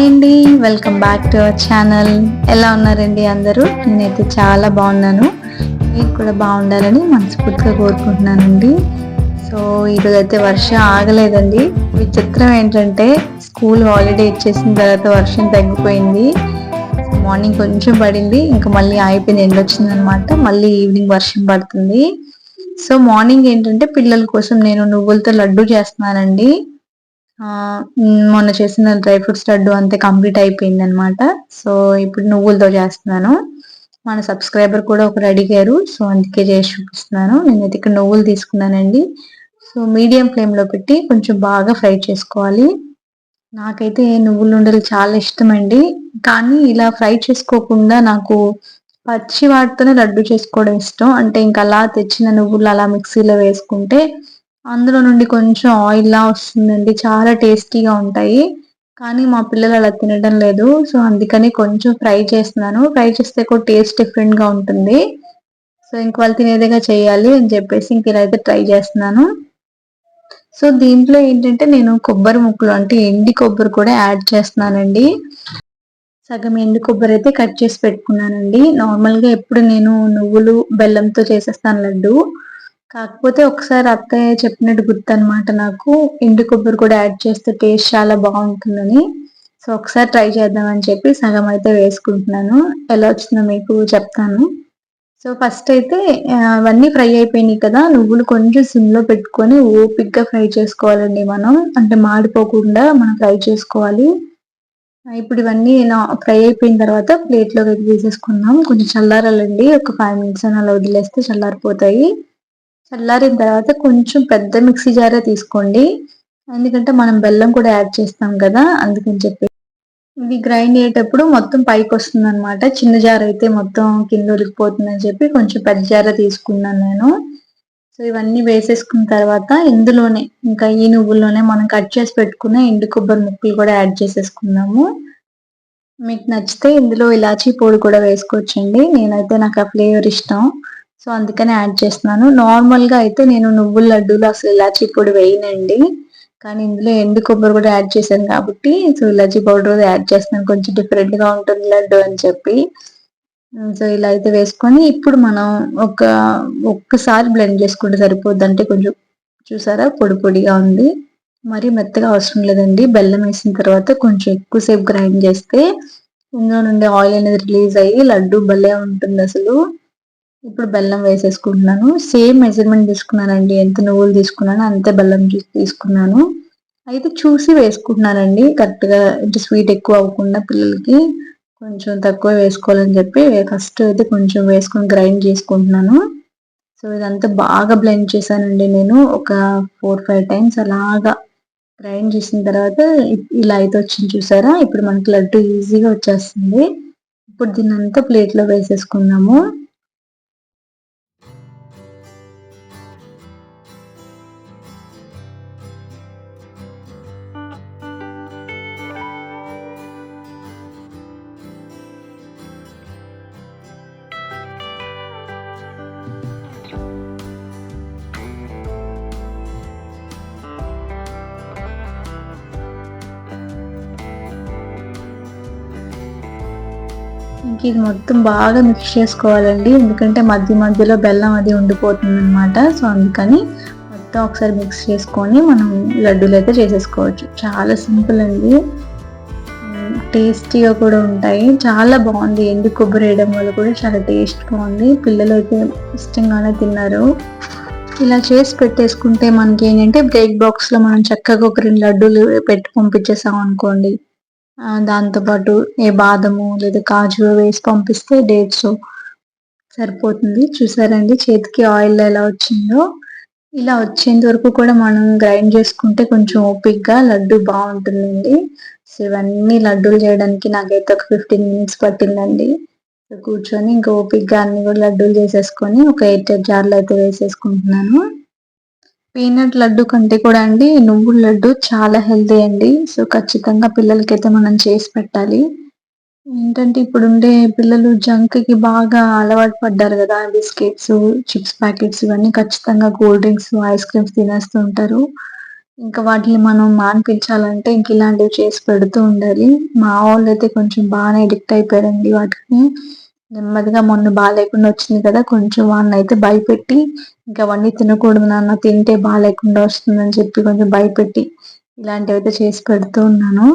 Hi అండి welcome back to our channel. ఎలా ఉన్నారండి అందరూ? నేనైతే చాలా బాగున్నాను. మీరు కూడా బాగుండాలని మనస్ఫూర్తిగా కోరుకుంటున్నానండి. సో ఈరోజు అయితే వర్షం ఆగలేదండి. విచిత్రం ఏంటంటే స్కూల్ హాలిడే ఇచ్చేసిన తర్వాత వర్షం తగ్గిపోయింది. మార్నింగ్ కొంచెం పడింది ఇంకా మళ్ళీ అయిపోయింది ఎండ వచ్చింది అనమాట మళ్ళీ ఈవినింగ్ వర్షం పడుతుంది. సో మార్నింగ్ ఏంటంటే పిల్లల కోసం నేను నువ్వులతో లడ్డు చేస్తున్నానండి. మొన్న చేసిన డ్రై ఫ్రూట్స్ లడ్డు అంతే కంప్లీట్ అయిపోయింది అనమాట సో ఇప్పుడు నువ్వులతో చేస్తున్నాను. మన సబ్స్క్రైబర్ కూడా ఒకరు అడిగారు సో అందుకే చేసి చూపిస్తున్నాను. నేనైతే ఇక్కడ నువ్వులు తీసుకున్నానండి. సో మీడియం ఫ్లేమ్లో పెట్టి కొంచెం బాగా ఫ్రై చేసుకోవాలి. నాకైతే నువ్వులు ఉండలు చాలా ఇష్టం అండి కానీ ఇలా ఫ్రై చేసుకోకుండా నాకు పచ్చి వాటితోనే లడ్డు చేసుకోవడం ఇష్టం. అంటే ఇంకా అలా తెచ్చిన నువ్వులు అలా మిక్సీలో వేసుకుంటే అందులో నుండి కొంచెం ఆయిల్ లా వస్తుందండి. చాలా టేస్టీగా ఉంటాయి. కానీ మా పిల్లలు అలా తినడం లేదు. సో అందుకని కొంచెం ఫ్రై చేస్తున్నాను. ఫ్రై చేస్తే కూడా టేస్ట్ డిఫరెంట్గా ఉంటుంది. సో ఇంక వాళ్ళు తినేదిగా చేయాలి అని చెప్పేసి ఇంక ఇలా అయితే ట్రై చేస్తున్నాను. సో దీంట్లో ఏంటంటే నేను కొబ్బరి ముక్కలు అంటే ఎండి కొబ్బరి కూడా యాడ్ చేస్తున్నానండి. సగం ఎండు కొబ్బరి అయితే కట్ చేసి పెట్టుకున్నానండి. నార్మల్గా ఎప్పుడు నేను నువ్వులు బెల్లంతో చేసేస్తాను లడ్డు. కాకపోతే ఒకసారి అత్తయ్య చెప్పినట్టు గుర్తు అనమాట నాకు. ఎండు కొబ్బరి కూడా యాడ్ చేస్తే టేస్ట్ చాలా బాగుంటుందని. సో ఒకసారి ట్రై చేద్దామని చెప్పి సగం అయితే వేసుకుంటున్నాను. ఎలా వచ్చిందో మీకు చెప్తాను. సో ఫస్ట్ అయితే అవన్నీ ఫ్రై అయిపోయినాయి కదా. నువ్వులు కొంచెం సిమ్లో పెట్టుకొని ఓపిక్గా ఫ్రై చేసుకోవాలండి మనం. అంటే మాడిపోకుండా మనం ఫ్రై చేసుకోవాలి. ఇప్పుడు ఇవన్నీ ఫ్రై అయిపోయిన తర్వాత ప్లేట్లోకి అయితే తీసేసుకుందాం. కొంచెం చల్లారాలండి. ఒక ఫైవ్ మినిట్స్ అని అలా వదిలేస్తే చల్లారిపోతాయి. చల్లారిన తర్వాత కొంచెం పెద్ద మిక్సీ జారే తీసుకోండి. ఎందుకంటే మనం బెల్లం కూడా యాడ్ చేస్తాం కదా అందుకని చెప్పి. ఇది గ్రైండ్ అయ్యేటప్పుడు మొత్తం పైకి వస్తుంది అనమాట చిన్న జార్ అయితే మొత్తం కింద ఉరికిపోతుందని చెప్పి కొంచెం పెద్ద జార తీసుకున్నాను నేను. సో ఇవన్నీ వేసేసుకున్న తర్వాత ఇందులోనే ఇంకా ఈ నువ్వుల్లోనే మనం కట్ చేసి పెట్టుకున్న ఎండు కొబ్బరి ముక్కలు కూడా యాడ్ చేసేసుకున్నాము మీకు నచ్చితే ఇందులో ఇలాచీ పొడి కూడా వేసుకోవచ్చండి. నేనైతే నాకు ఆ ఫ్లేవర్ ఇష్టం. సో అందుకనే యాడ్ చేస్తున్నాను. నార్మల్గా అయితే నేను నువ్వుల లడ్డూలు అసలు ఇలాచీ పొడి వేయనండి. కానీ ఇందులో ఎండు కొబ్బరి కూడా యాడ్ చేశాను కాబట్టి సో ఇలాచీ పౌడర్ యాడ్ చేస్తున్నాను. కొంచెం డిఫరెంట్గా ఉంటుంది లడ్డు అని చెప్పి. సో ఇలా అయితే వేసుకొని ఇప్పుడు మనం ఒక ఒక్కసారి బ్లెండ్ చేసుకుంటే సరిపోద్ది అంటే కొంచెం చూసారా? పొడి పొడిగా ఉంది. మరి మెత్తగా అవసరం లేదండి. బెల్లం వేసిన తర్వాత కొంచెం ఎక్కువసేపు గ్రైండ్ చేస్తే ఇందులో నుండి ఆయిల్ అనేది రిలీజ్ అయ్యి లడ్డు భలే ఉంటుంది అసలు. ఇప్పుడు బెల్లం వేసేసుకుంటున్నాను. సేమ్ మెజర్మెంట్ తీసుకున్నానండి. ఎంత నువ్వులు తీసుకున్నాను అంతే బెల్లం తీసుకున్నాను. అయితే చూసి వేసుకుంటున్నానండి. కరెక్ట్గా అంటే స్వీట్ ఎక్కువ అవ్వకుండా పిల్లలకి కొంచెం తక్కువ వేసుకోవాలని చెప్పి ఫస్ట్ అయితే కొంచెం వేసుకొని గ్రైండ్ చేసుకుంటున్నాను. సో ఇదంతా బాగా బ్లెండ్ చేశానండి నేను. ఒక ఫోర్ ఫైవ్ టైమ్స్ అలాగా గ్రైండ్ చేసిన తర్వాత ఇలా అయితే వచ్చింది చూసారా? ఇప్పుడు మనకి లడ్డు ఈజీగా వచ్చేస్తుంది. ఇప్పుడు దీన్ని అంతా ప్లేట్లో వేసేసుకున్నాము. ఇంక ఇది మొత్తం బాగా మిక్స్ చేసుకోవాలండి. ఎందుకంటే మధ్య మధ్యలో బెల్లం అది ఉండిపోతుంది అనమాట సో అందుకని మొత్తం ఒకసారి మిక్స్ చేసుకొని మనం లడ్డూలు అయితే చేసేసుకోవచ్చు. చాలా సింపుల్ అండి. టేస్టీగా కూడా ఉంటాయి. చాలా బాగుంది. ఎండు కొబ్బరి వేయడం వల్ల కూడా చాలా టేస్ట్ బాగుంది పిల్లలు అయితే ఇష్టంగానే తిన్నారు. ఇలా చేసి పెట్టేసుకుంటే మనకి ఏంటంటే బ్రేక్ బాక్స్లో మనం చక్కగా ఒక రెండు లడ్డూలు పెట్టి పంపించేసాం అనుకోండి దాంతోపాటు ఏ బాదము లేదా కాజు వేసి పంపిస్తే డేట్స్ సరిపోతుంది. చూసారండి చేతికి ఆయిల్ ఎలా వచ్చిందో. ఇలా వచ్చేంత వరకు కూడా మనం గ్రైండ్ చేసుకుంటే కొంచెం ఓపిక్గా లడ్డు బాగుంటుందండి. సో ఇవన్నీ లడ్డూలు చేయడానికి నాకైతే ఒక ఫిఫ్టీన్ మినిట్స్ పట్టిందండి. కూర్చొని ఇంకా ఓపిక్గా అన్ని కూడా లడ్డూలు చేసేసుకొని ఒక ఎయిట్ జార్లు అయితే వేసేసుకుంటున్నాను. పీనట్ లడ్డు కంటే కూడా అండి నువ్వుల లడ్డు చాలా హెల్తీ అండి. సో ఖచ్చితంగా పిల్లలకైతే మనం చేసి పెట్టాలి. ఏంటంటే ఇప్పుడు ఉండే పిల్లలు జంక్కి బాగా అలవాటు పడ్డారు కదా బిస్కెట్స్ చిప్స్ ప్యాకెట్స్ ఇవన్నీ ఖచ్చితంగా కూల్ డ్రింక్స్ ఐస్ క్రీమ్స్ తినేస్తూ ఉంటారు. ఇంకా వాటిని మనం మాన్పించాలంటే ఇంక ఇలాంటివి చేసి పెడుతూ ఉండాలి. మా వాళ్ళు అయితే కొంచెం బాగానే అడిక్ట్ అయిపోయారండి వాటికి నెమ్మదిగా మొన్న బాగాలేకుండా వచ్చింది కదా కొంచెం వాడిని అయితే భయపెట్టి ఇంకా అవన్నీ తినకూడదు నాన్న తింటే బాగాలేకుండా వస్తుందని చెప్పి కొంచెం భయపెట్టి ఇలాంటివి అయితే చేసి పెడుతూ ఉన్నాను.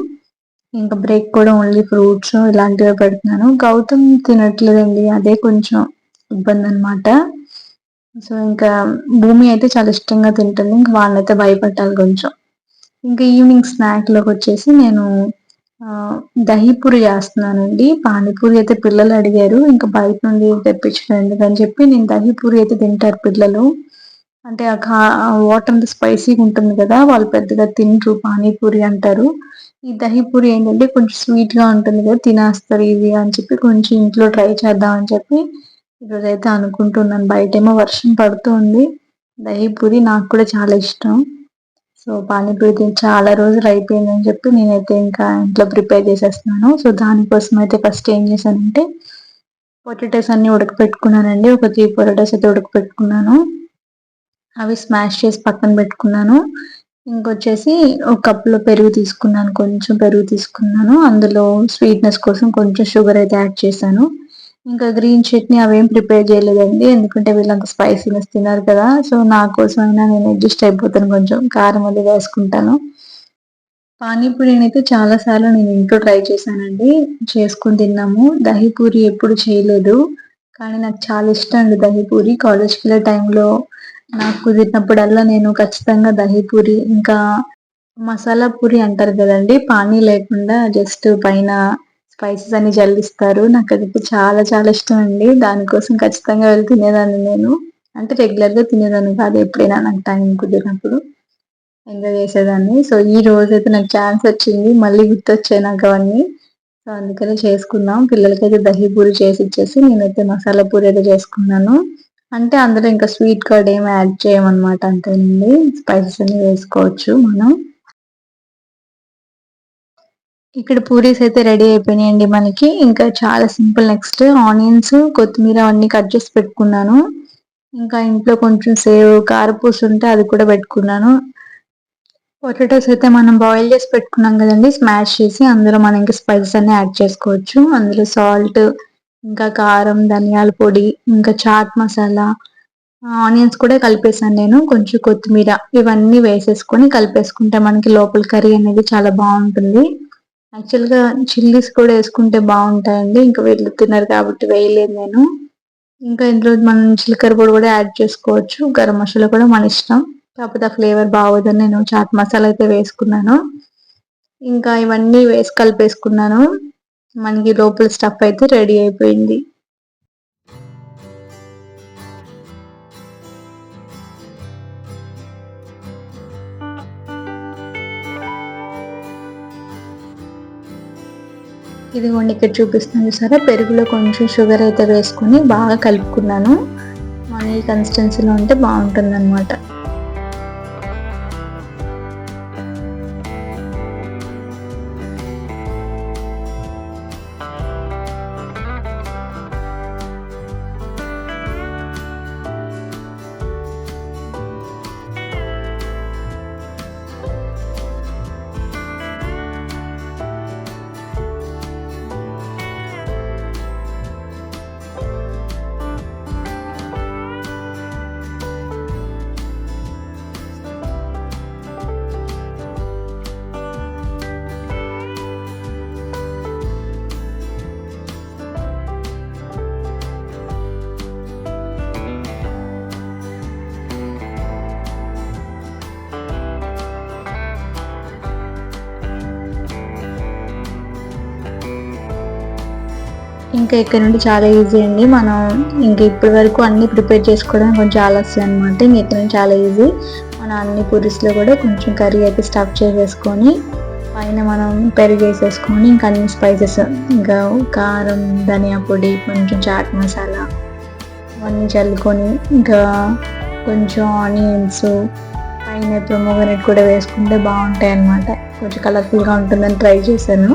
ఇంకా బ్రేక్ కూడా ఓన్లీ ఫ్రూట్స్ ఇలాంటివి పెడుతున్నాను. గౌతమ్ తినట్లేదండి అదే కొంచెం ఇబ్బంది అనమాట సో ఇంకా భూమి అయితే చాలా ఇష్టంగా తింటుంది ఇంకా వాళ్ళైతే భయపెట్టాలి కొంచెం. ఇంకా ఈవినింగ్ స్నాక్లోకి వచ్చేసి నేను దహీపూరి చేస్తున్నానండి. పానీపూరి అయితే పిల్లలు అడిగారు. ఇంకా బయట నుండి తెప్పించడం ఎందుకని చెప్పి నేను దహీపూరి అయితే తింటారు పిల్లలు. అంటే ఆ కా వాటర్ అంత స్పైసీగా ఉంటుంది కదా వాళ్ళు పెద్దగా తింటారు పానీపూరి అంటారు. ఈ దహీపూరి ఏంటంటే కొంచెం స్వీట్గా ఉంటుంది కదా తినేస్తారు ఇది అని చెప్పి కొంచెం ఇంట్లో ట్రై చేద్దాం అని చెప్పి ఈరోజు అయితే అనుకుంటున్నాను. బయటేమో వర్షం పడుతుంది. దహీపూరి నాకు కూడా చాలా ఇష్టం. సో పానీపూరి తిని చాలా రోజులు అయిపోయిందని చెప్పి నేనైతే ఇంకా ఇంట్లో ప్రిపేర్ చేసేస్తున్నాను. సో దానికోసం అయితే ఫస్ట్ ఏం చేశానంటే పొటాటోస్ అన్ని ఉడకపెట్టుకున్నానండి. ఒక త్రీ పొటాటోస్ అయితే ఉడకపెట్టుకున్నాను. అవి స్మాష్ చేసి పక్కన పెట్టుకున్నాను. ఇంకొచ్చేసి ఒక కప్లో పెరుగు తీసుకున్నాను. కొంచెం పెరుగు తీసుకున్నాను. అందులో స్వీట్నెస్ కోసం కొంచెం షుగర్ అయితే యాడ్ చేశాను. ఇంకా గ్రీన్ చట్నీ అవేం ప్రిపేర్ చేయలేదండి. ఎందుకంటే వీళ్ళంత స్పైసీనెస్ తిన్నారు కదా. సో నా కోసమైనా నేను అడ్జస్ట్ అయిపోతాను కొంచెం. కారం అది వేసుకుంటాను. పానీపూరిని అయితే చాలా సార్లు నేను ఇంట్లో ట్రై చేశానండి. చేసుకుని తిన్నాము. దహీపూరి ఎప్పుడు చేయలేదు. కానీ నాకు చాలా ఇష్టం అండి దహీపూరి. కాలేజ్కి వెళ్ళే టైంలో నాకు కుదిరినప్పుడల్లా నేను ఖచ్చితంగా దహీపూరి ఇంకా మసాలా పూరి అంటారు కదండి. పానీ లేకుండా జస్ట్ పైన స్పైసెస్ అన్ని జల్లిస్తారు. నాకు అది చాలా చాలా ఇష్టం అండి దానికోసం ఖచ్చితంగా వెళ్ళి తినేదాన్ని నేను. అంటే రెగ్యులర్గా తినేదాన్ని కాదు ఎప్పుడైనా నాకు టైం కుదిరినప్పుడు ఎంజాయ్ చేసేదాన్ని. సో ఈ రోజు అయితే నాకు ఛాన్స్ వచ్చింది. మళ్ళీ గుర్తొచ్చాయి నాకు అవన్నీ. సో అందుకనే చేసుకున్నాం. పిల్లలకైతే దహీ పూరి చేసి ఇచ్చేసి నేనైతే మసాలా పూరి అయితే చేసుకున్నాను. అంటే అందులో ఇంకా స్వీట్ కార్డ్ ఏమి యాడ్ చేయమన్నమాట అంతేనండి. స్పైసెస్ అన్ని వేసుకోవచ్చు మనం. ఇక్కడ పూరీస్ అయితే రెడీ అయిపోయినాయండి మనకి. ఇంకా చాలా సింపుల్ నెక్స్ట్ ఆనియన్స్ కొత్తిమీర అన్ని కట్ చేసి పెట్టుకున్నాను. ఇంకా ఇంట్లో కొంచెం సేవ్ కారపూస ఉంటే అది కూడా పెట్టుకున్నాను. పొటాటోస్ అయితే మనం బాయిల్ చేసి పెట్టుకున్నాం కదండి స్మాష్ చేసి అందులో మనం ఇంకా స్పైసెస్ అన్ని యాడ్ చేసుకోవచ్చు. అందులో సాల్ట్ ఇంకా కారం ధనియాల పొడి ఇంకా చాట్ మసాలా ఆనియన్స్ కూడా కలిపేసాను నేను. కొంచెం కొత్తిమీర ఇవన్నీ వేసేసుకొని కలిపేసుకుంటే మనకి లోపల కర్రీ అనేది చాలా బాగుంటుంది. యాక్చువల్గా చిల్లీస్ కూడా వేసుకుంటే బాగుంటాయండి. ఇంకా వీళ్ళు తిన్నారు కాబట్టి వేయలేదు నేను. ఇంకా ఇందులో మనం చిలకర పొడి కూడా యాడ్ చేసుకోవచ్చు. గరం మసాలా కూడా మన ఇష్టం. కాకపోతే ఆ ఫ్లేవర్ బాగోదని నేను చాట్ మసాలా అయితే వేసుకున్నాను. ఇంకా ఇవన్నీ వేసి కలిపేసుకున్నాను. మనకి లోపల స్టఫ్ అయితే రెడీ అయిపోయింది. ఇదిగోండి ఇక్కడ చూపిస్తుంది సరే. పెరుగులో కొంచెం షుగర్ అయితే వేసుకొని బాగా కలుపుకున్నాను. మన ఈ కన్సిస్టెన్సీలో ఉంటే బాగుంటుంది అనమాట ఇంకా ఇక్కడ నుండి చాలా ఈజీ అండి. మనం ఇంకా ఇప్పటి వరకు అన్ని ప్రిపేర్ చేసుకోవడం కొంచెం ఆలస్యం అనమాట ఇంక ఇక్కడ నుండి చాలా ఈజీ మనం అన్ని పూరీస్లో కూడా కొంచెం కర్రీ అయితే స్టఫ్ చేసేసుకొని పైన మనం పెరుగు వేసేసుకొని ఇంకా అన్ని స్పైసెస్ ఇంకా కారం ధనియా పొడి కొంచెం చాట్ మసాలా అవన్నీ చల్లుకొని ఇంకా కొంచెం ఆనియన్స్ పైన ప్రొమోగనెట్ కూడా వేసుకుంటే బాగుంటాయి అన్నమాట కొంచెం కలర్ఫుల్గా ఉంటుందని ట్రై చేశాను.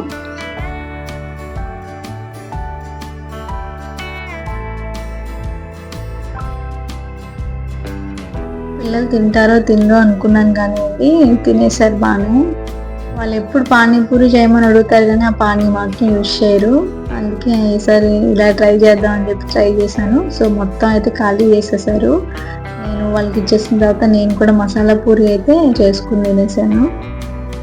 పిల్లలు తింటారో తినరో అనుకున్నాను కానీ తినేసారు బాగానే. వాళ్ళు ఎప్పుడు పానీపూరి చేయమని అడుగుతారు కానీ ఆ పానీ మాత్రం యూజ్ చేయరు. అందుకే ఈసారి ఇలా ట్రై చేద్దాం అని చెప్పి ట్రై చేశాను. సో మొత్తం అయితే ఖాళీ చేసేసారు. నేను వాళ్ళకి ఇచ్చేసిన తర్వాత నేను కూడా మసాలా పూరి అయితే చేసుకుని తినేసాను.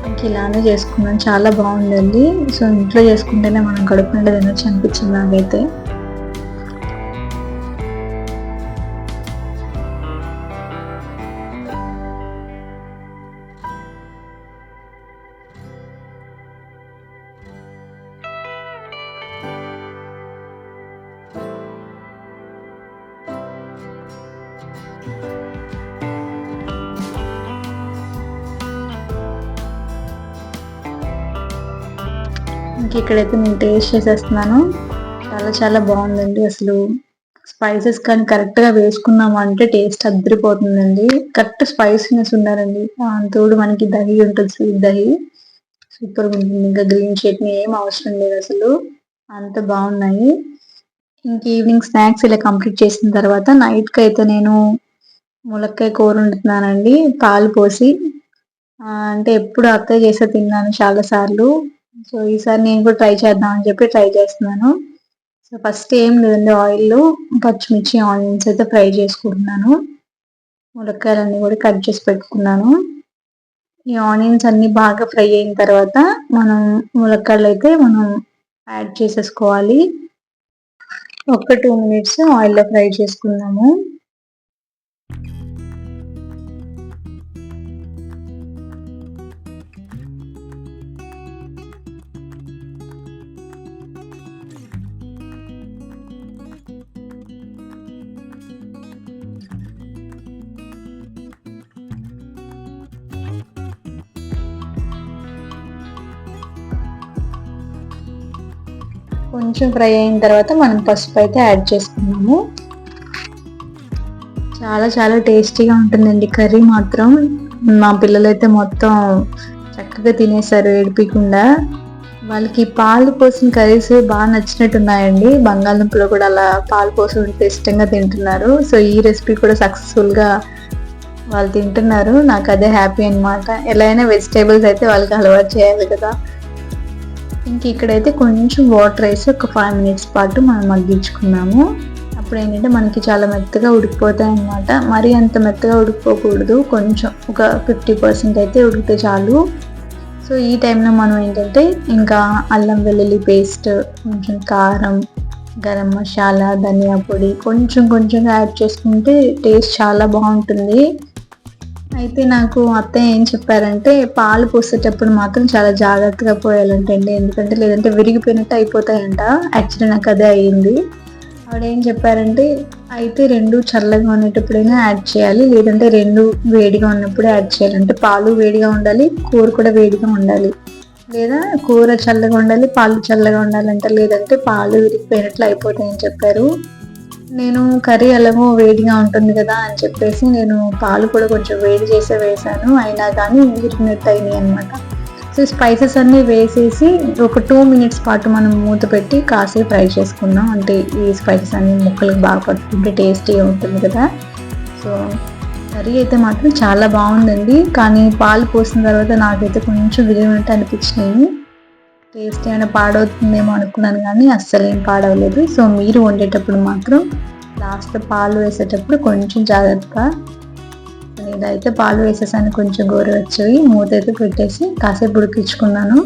ఇంక ఇలానే చేసుకున్నాను. చాలా బాగుందండి. సో ఇంట్లో చేసుకుంటేనే మనం కడుపు నిండా తినొచ్చు అనిపించింది నాకైతే. ఇంక ఇక్కడైతే నేను టేస్ట్ చేసేస్తున్నాను. చాలా చాలా బాగుందండి. అసలు స్పైసెస్ కానీ కరెక్ట్గా వేసుకున్నామంటే టేస్ట్ అద్దరిపోతుందండి. కరెక్ట్ స్పైసీనెస్ ఉన్నారండి. తోడు మనకి దహి ఉంటుంది స్వీట్ దహి. సూపర్గా ఉంటుంది ఇంకా గ్రీన్ చట్నీ ఏం అవసరం లేదు అసలు. అంత బాగున్నాయి. ఇంక ఈవినింగ్ స్నాక్స్ ఇలా కంప్లీట్ చేసిన తర్వాత నైట్కి అయితే నేను ములక్కాయ కూర వండుతున్నానండి. పాలు పోసి అంటే ఎప్పుడు అత్తయ్య చేసే తిన్నాను చాలా సార్లు సో ఈసారి నేను కూడా ట్రై చేద్దాం అని చెప్పి ట్రై చేస్తున్నాను. సో ఫస్ట్ ఏం లేదండి ఆయిల్లో పచ్చిమిర్చి ఆనియన్స్ అయితే ఫ్రై చేసుకుంటున్నాను. ములక్కాయలన్నీ కూడా కట్ చేసి పెట్టుకున్నాను. ఈ ఆనియన్స్ అన్ని బాగా ఫ్రై అయిన తర్వాత మనం ములక్కాయలు అయితే మనం యాడ్ చేసేసుకోవాలి. ఒక టూ మినిట్స్ ఆయిల్లో ఫ్రై చేసుకుందాము. కొంచెం ఫ్రై అయిన తర్వాత మనం పసుపు అయితే యాడ్ చేసుకున్నాము. చాలా చాలా టేస్టీగా ఉంటుందండి కర్రీ మాత్రం. మా పిల్లలైతే మొత్తం చక్కగా తినేసారు ఏడిపికుండా. వాళ్ళకి పాలు పోసిన కర్రీస్ బాగా నచ్చినట్టున్నాయండి. బంగాళదుంపలో కూడా అలా పాలు పోసి ఉంటే ఇష్టంగా తింటున్నారు. సో ఈ రెసిపీ కూడా సక్సెస్ఫుల్గా వాళ్ళు తింటున్నారు. నాకు అదే హ్యాపీ అనమాట ఎలా అయినా వెజిటేబుల్స్ అయితే వాళ్ళకి అలవాటు చేయాలి కదా. ఇంక ఇక్కడైతే కొంచెం వాటర్ వేసి ఒక ఫైవ్ మినిట్స్ పాటు మనం మగ్గించుకున్నాము. అప్పుడు ఏంటంటే మనకి చాలా మెత్తగా ఉడికిపోతాయి అనమాట మరీ అంత మెత్తగా ఉడికిపోకూడదు. కొంచెం ఒక ఫిఫ్టీ పర్సెంట్ అయితే ఉడికితే చాలు. సో ఈ టైంలో మనం ఏంటంటే ఇంకా అల్లం వెల్లుల్లి పేస్ట్ కొంచెం కారం గరం మసాలా ధనియా పొడి కొంచెం కొంచెంగా యాడ్ చేసుకుంటే టేస్ట్ చాలా బాగుంటుంది. అయితే నాకు అత్తయ్య ఏం చెప్పారంటే పాలు పోసేటప్పుడు మాత్రం చాలా జాగ్రత్తగా పోయాలంటండి. ఎందుకంటే లేదంటే విరిగిపోయినట్టు అయిపోతాయంట. యాక్చువల్లీ నాకు అదే అయ్యింది. ఆవిడ ఏం చెప్పారంటే అయితే రెండు చల్లగా ఉండేటప్పుడైనా యాడ్ చేయాలి. లేదంటే రెండు వేడిగా ఉన్నప్పుడు యాడ్ చేయాలి. అంటే పాలు వేడిగా ఉండాలి కూర కూడా వేడిగా ఉండాలి. లేదా కూర చల్లగా ఉండాలి పాలు చల్లగా ఉండాలంటే. లేదంటే పాలు విరిగిపోయినట్లు అయిపోతాయని చెప్పారు. నేను కర్రీ ఎలాగో వేడిగా ఉంటుంది కదా అని చెప్పేసి నేను పాలు కూడా కొంచెం వేడి చేసే వేసాను. అయినా కానీ విరిగినట్టు అయినాయి అనమాట సో స్పైసెస్ అన్నీ వేసేసి ఒక టూ మినిట్స్ పాటు మనం మూత పెట్టి కాసేపు ఫ్రై చేసుకుందాం. అంటే ఈ స్పైసెస్ అన్ని ముక్కలకు బాగా పట్టుకుంటే టేస్టీగా ఉంటుంది కదా. సో కర్రీ అయితే మాత్రం చాలా బాగుందండి. కానీ పాలు పోసిన తర్వాత నాకైతే కొంచెం విరిగినట్టు అనిపించినాయి. టేస్ట్ ఏమైనా పాడవుతుందేమో అనుకున్నాను కానీ అస్సలు ఏం పాడవలేదు. సో మీరు వండేటప్పుడు మాత్రం లాస్ట్ పాలు వేసేటప్పుడు కొంచెం జాగ్రత్తగా నేనైతే పాలు వేసేసాను కొంచెం గోరువెచ్చవి మూత అయితే పెట్టేసి కాసేపు ఉడికించుకున్నాను.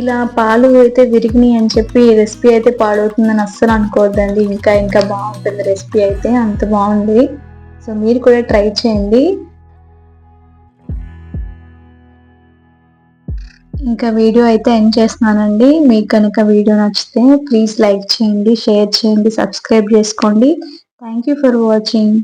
ఇలా పాలు అయితే విరిగినాయి అని చెప్పి రెసిపీ అయితే పాడవుతుందని అస్సలు అనుకోవద్దండి. ఇంకా ఇంకా బాగుంటుంది రెసిపీ అయితే అంత బాగుంది. సో మీరు కూడా ట్రై చేయండి. ఇంకా వీడియో అయితే ఎండ్ చేస్తున్నానండి. మీకు కనుక వీడియో నచ్చితే ప్లీజ్ లైక్ చేయండి షేర్ చేయండి సబ్స్క్రైబ్ చేసుకోండి. Thank you for watching.